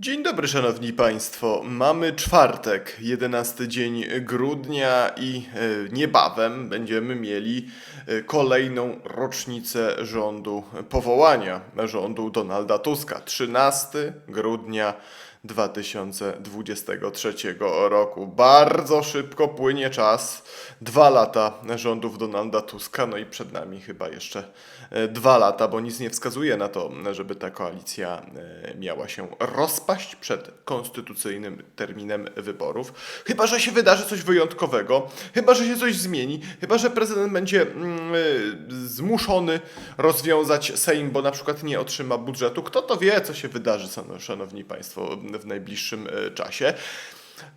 Dzień dobry, szanowni państwo. Mamy czwartek, 11 dzień grudnia i e, niebawem będziemy mieli e, kolejną rocznicę rządu, powołania rządu Donalda Tuska. 13 grudnia 2023 roku. Bardzo szybko płynie czas. Dwa lata rządów Donalda Tuska, no i przed nami chyba jeszcze e, dwa lata, bo nic nie wskazuje na to, żeby ta koalicja e, miała się rozpaść przed konstytucyjnym terminem wyborów. Chyba, że się wydarzy coś wyjątkowego, chyba, że się coś zmieni, chyba, że prezydent będzie mm, e, zmuszony rozwiązać Sejm, bo na przykład nie otrzyma budżetu. Kto to wie, co się wydarzy, szan- szanowni państwo, w najbliższym e, czasie.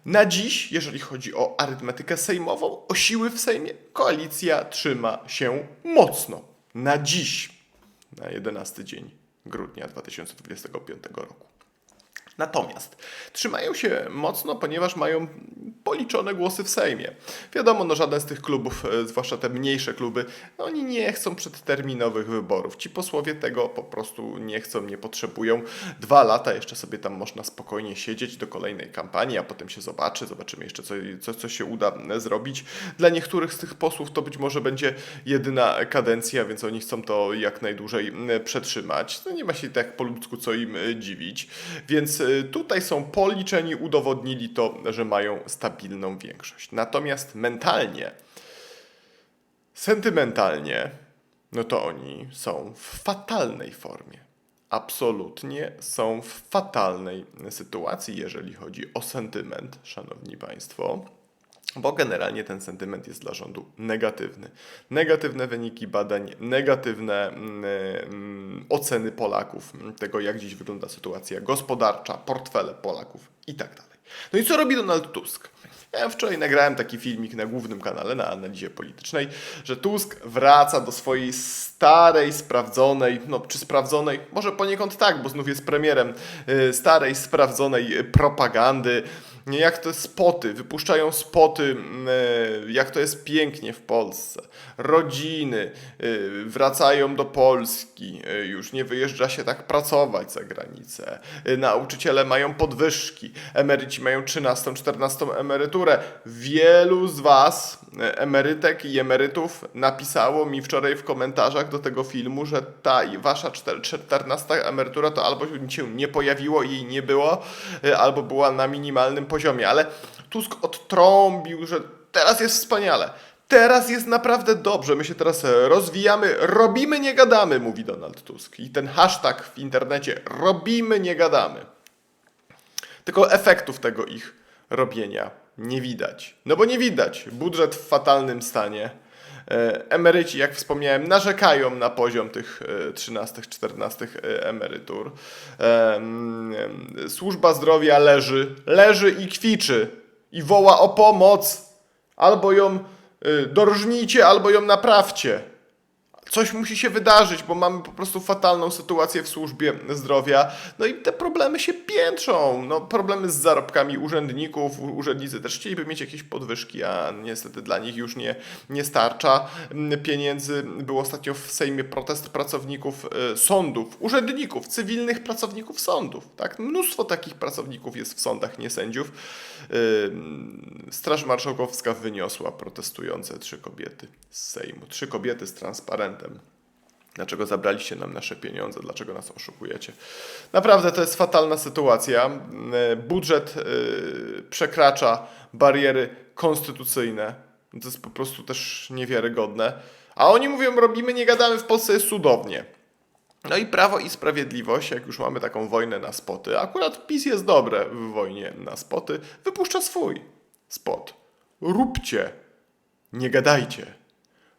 Na dziś, jeżeli chodzi o arytmetykę sejmową, o siły w Sejmie, koalicja trzyma się mocno. Na dziś, na 11 dzień grudnia 2025 roku. Natomiast trzymają się mocno, ponieważ mają policzone głosy w Sejmie. Wiadomo, no żaden z tych klubów, e, zwłaszcza te mniejsze kluby, no oni nie chcą przedterminowych wyborów. Ci posłowie tego po prostu nie chcą, nie potrzebują. Dwa lata jeszcze sobie tam można spokojnie siedzieć do kolejnej kampanii, a potem się zobaczy, zobaczymy jeszcze, co, co, co się uda e, zrobić. Dla niektórych z tych posłów to być może będzie jedyna kadencja, więc oni chcą to jak najdłużej przetrzymać. No nie ma się tak po ludzku co im e, dziwić. Więc tutaj są policzeni, udowodnili to, że mają stabilną większość. Natomiast mentalnie, sentymentalnie, no to oni są w fatalnej formie. Absolutnie są w fatalnej sytuacji, jeżeli chodzi o sentyment, szanowni państwo. Bo generalnie ten sentyment jest dla rządu negatywny. Negatywne wyniki badań, negatywne mm, mm, oceny Polaków, tego jak dziś wygląda sytuacja gospodarcza, portfele Polaków i tak dalej. No i co robi Donald Tusk? Ja wczoraj nagrałem taki filmik na głównym kanale, na analizie politycznej, że Tusk wraca do swojej starej, sprawdzonej, no czy sprawdzonej, może poniekąd tak, bo znów jest premierem, y, starej, sprawdzonej propagandy, jak to spoty, wypuszczają spoty, e, jak to jest pięknie w Polsce. Rodziny e, wracają do Polski, e, już nie wyjeżdża się tak pracować za granicę. Nauczyciele mają podwyżki, emeryci mają 13, 14 emeryturę. Wielu z Was, emerytek i emerytów, napisało mi wczoraj w komentarzach do tego filmu, że ta wasza czter- 14 emerytura to albo się nie pojawiło i jej nie było, albo była na minimalnym poziomie, ale Tusk odtrąbił, że teraz jest wspaniale. Teraz jest naprawdę dobrze. My się teraz rozwijamy. Robimy, nie gadamy, mówi Donald Tusk. I ten hashtag w internecie robimy, nie gadamy. Tylko efektów tego ich robienia nie widać. No bo nie widać. Budżet w fatalnym stanie. E, Emeryci, jak wspomniałem, narzekają na poziom tych e, 13-14 emerytur. E, mm, em, Służba zdrowia leży, leży i kwiczy i woła o pomoc. Albo ją dorżnijcie, albo ją naprawcie. Coś musi się wydarzyć, bo mamy po prostu fatalną sytuację w służbie zdrowia. No i te problemy się piętrzą. No, problemy z zarobkami urzędników. Urzędnicy też chcieliby mieć jakieś podwyżki, a niestety dla nich już nie, nie starcza pieniędzy. Był ostatnio w Sejmie protest pracowników e, sądów, urzędników, cywilnych pracowników sądów. Tak? Mnóstwo takich pracowników jest w sądach, nie sędziów. Ym, Straż Marszałkowska wyniosła protestujące trzy kobiety z Sejmu. Trzy kobiety z transparentem. Dlaczego zabraliście nam nasze pieniądze? Dlaczego nas oszukujecie? Naprawdę to jest fatalna sytuacja. Ym, Budżet y, przekracza bariery konstytucyjne. To jest po prostu też niewiarygodne. A oni mówią, robimy, nie gadamy, w Polsce jest cudownie. No i Prawo i Sprawiedliwość, jak już mamy taką wojnę na spoty, akurat PiS jest dobre w wojnie na spoty, wypuszcza swój spot. Róbcie, nie gadajcie.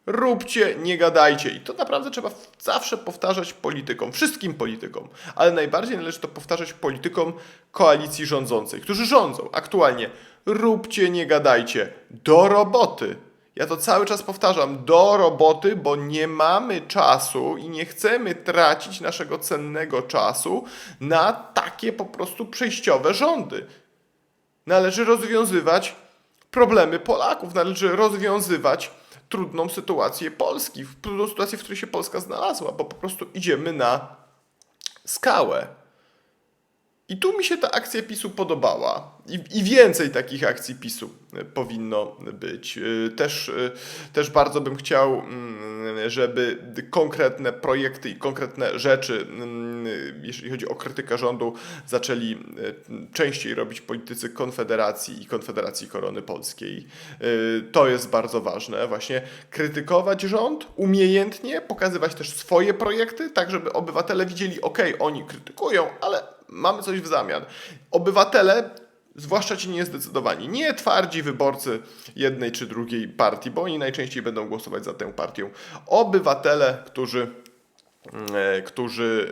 Róbcie, nie gadajcie. I to naprawdę trzeba zawsze powtarzać politykom, wszystkim politykom, ale najbardziej należy to powtarzać politykom koalicji rządzącej, którzy rządzą aktualnie. Róbcie, nie gadajcie. Do roboty. Ja to cały czas powtarzam, do roboty, bo nie mamy czasu i nie chcemy tracić naszego cennego czasu na takie po prostu przejściowe rządy. Należy rozwiązywać problemy Polaków, należy rozwiązywać trudną sytuację Polski, w- trudną sytuację, w której się Polska znalazła, bo po prostu idziemy na skałę. I tu mi się ta akcja PiSu podobała. I, I więcej takich akcji PiSu y, powinno być. Y, Też, y, też bardzo bym chciał, mm, żeby konkretne projekty i konkretne rzeczy, mm, jeśli chodzi o krytykę rządu, zaczęli częściej robić politycy Konfederacji i Konfederacji Korony Polskiej. To jest bardzo ważne. Właśnie krytykować rząd umiejętnie, pokazywać też swoje projekty, tak żeby obywatele widzieli, ok, oni krytykują, ale mamy coś w zamian. Obywatele, zwłaszcza ci niezdecydowani, nie twardzi wyborcy jednej czy drugiej partii, bo oni najczęściej będą głosować za tę partię. Obywatele, którzy e, którzy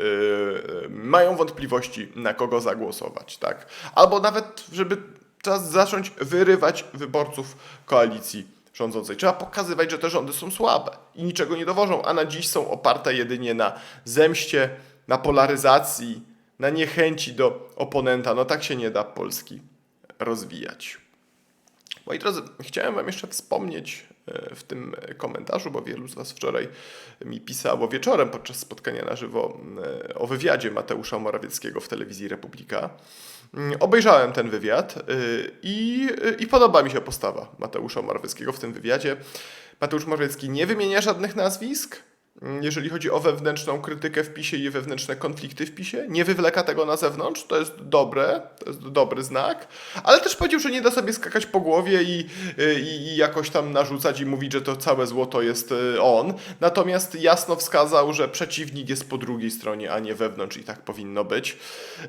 e, mają wątpliwości, na kogo zagłosować, tak? Albo nawet, żeby czas zacząć wyrywać wyborców koalicji rządzącej. Trzeba pokazywać, że te rządy są słabe i niczego nie dowożą, a na dziś są oparte jedynie na zemście, na polaryzacji, na niechęci do oponenta. No tak się nie da Polski rozwijać. Moi drodzy, chciałem Wam jeszcze wspomnieć e, w tym komentarzu, bo wielu z Was wczoraj mi pisało wieczorem podczas spotkania na żywo e, o wywiadzie Mateusza Morawieckiego w telewizji Republika. Mm, Obejrzałem ten wywiad e, i, i podoba mi się postawa Mateusza Morawieckiego w tym wywiadzie. Mateusz Morawiecki nie wymienia żadnych nazwisk, jeżeli chodzi o wewnętrzną krytykę w PiSie i wewnętrzne konflikty w PiSie. Nie wywleka tego na zewnątrz, to jest dobre, to jest dobry znak, ale też powiedział, że nie da sobie skakać po głowie i, i, i jakoś tam narzucać i mówić, że to całe złoto jest y, on. Natomiast jasno wskazał, że przeciwnik jest po drugiej stronie, a nie wewnątrz i tak powinno być.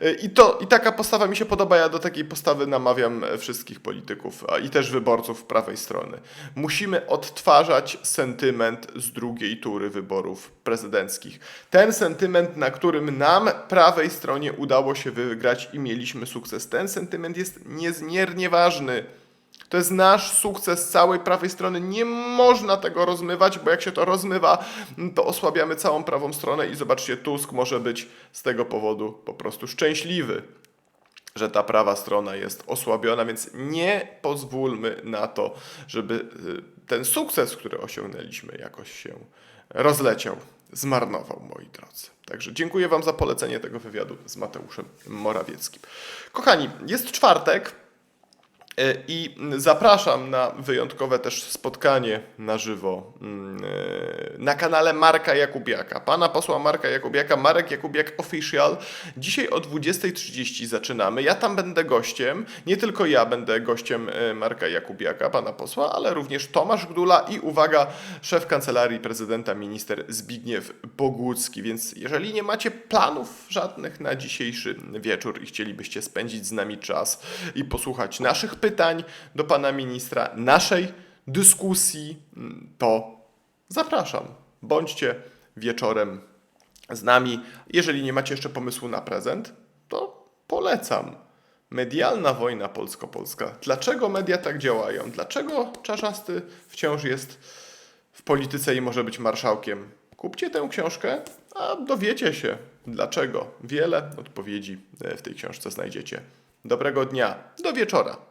Y, I, to, I taka postawa mi się podoba, ja do takiej postawy namawiam wszystkich polityków i też wyborców prawej strony. Musimy odtwarzać sentyment z drugiej tury wyborów prezydenckich. Ten sentyment, na którym nam, prawej stronie, udało się wygrać i mieliśmy sukces. Ten sentyment jest niezmiernie ważny. To jest nasz sukces całej prawej strony. Nie można tego rozmywać, bo jak się to rozmywa, to osłabiamy całą prawą stronę i zobaczcie, Tusk może być z tego powodu po prostu szczęśliwy, że ta prawa strona jest osłabiona, więc nie pozwólmy na to, żeby y, ten sukces, który osiągnęliśmy, jakoś się rozleciał, zmarnował, moi drodzy. Także dziękuję Wam za polecenie tego wywiadu z Mateuszem Morawieckim. Kochani, jest czwartek. E, I zapraszam na wyjątkowe też spotkanie na żywo mm, e, na kanale Marka Jakubiaka, pana posła Marka Jakubiaka, Marek Jakubiak Official. Dzisiaj o 20.30 zaczynamy. Ja tam będę gościem. Nie tylko ja będę gościem e, Marka Jakubiaka, pana posła, ale również Tomasz Gdula i uwaga, szef kancelarii prezydenta, minister Zbigniew Bogucki. Więc jeżeli nie macie planów żadnych na dzisiejszy wieczór i chcielibyście spędzić z nami czas i posłuchać naszych pytań, pytań do pana ministra, naszej dyskusji, to zapraszam. Bądźcie wieczorem z nami. Jeżeli nie macie jeszcze pomysłu na prezent, to polecam. Medialna wojna polsko-polska. Dlaczego media tak działają? Dlaczego Czarzasty wciąż jest w polityce i może być marszałkiem? Kupcie tę książkę, a dowiecie się dlaczego. Wiele odpowiedzi w tej książce znajdziecie. Dobrego dnia, do wieczora.